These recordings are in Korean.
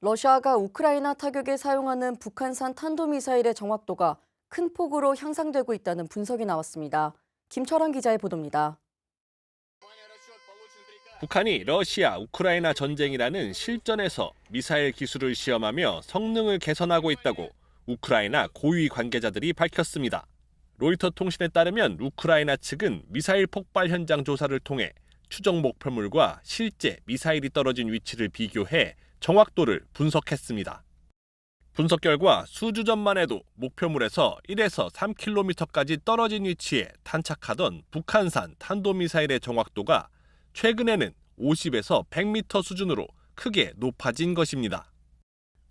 러시아가 우크라이나 타격에 사용하는 북한산 탄도미사일의 정확도가 큰 폭으로 향상되고 있다는 분석이 나왔습니다. 김철환 기자의 보도입니다. 북한이 러시아 우크라이나 전쟁이라는 실전에서 미사일 기술을 시험하며 성능을 개선하고 있다고 우크라이나 고위 관계자들이 밝혔습니다. 로이터 통신에 따르면 우크라이나 측은 미사일 폭발 현장 조사를 통해 추정 목표물과 실제 미사일이 떨어진 위치를 비교해 정확도를 분석했습니다. 분석 결과 수주 전만 해도 목표물에서 1에서 3km까지 떨어진 위치에 탄착하던 북한산 탄도미사일의 정확도가 최근에는 50에서 100m 수준으로 크게 높아진 것입니다.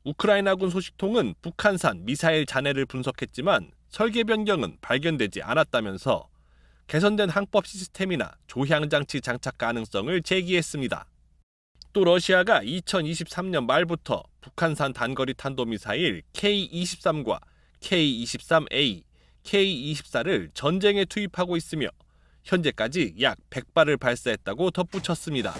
우크라이나군 소식통은 북한산 미사일 잔해를 분석했지만 설계 변경은 발견되지 않았다면서 개선된 항법 시스템이나 조향 장치 장착 가능성을 제기했습니다. 또 러시아가 2023년 말부터 북한산 단거리 탄도미사일 K-23과 K-23A, K-24를 전쟁에 투입하고 있으며 현재까지 약 100발을 발사했다고 덧붙였습니다.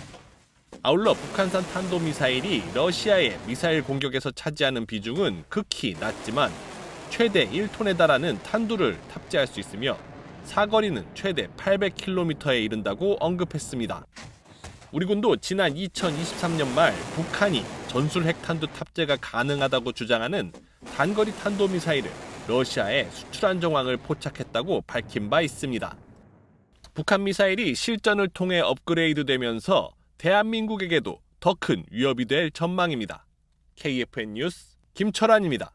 아울러 북한산 탄도미사일이 러시아의 미사일 공격에서 차지하는 비중은 극히 낮지만 최대 1톤에 달하는 탄두를 탑재할 수 있으며 사거리는 최대 800km에 이른다고 언급했습니다. 우리 군도 지난 2023년 말 북한이 전술 핵탄두 탑재가 가능하다고 주장하는 단거리 탄도미사일을 러시아에 수출한 정황을 포착했다고 밝힌 바 있습니다. 북한 미사일이 실전을 통해 업그레이드 되면서 대한민국에게도 더 큰 위협이 될 전망입니다. KFN 뉴스 김철환입니다.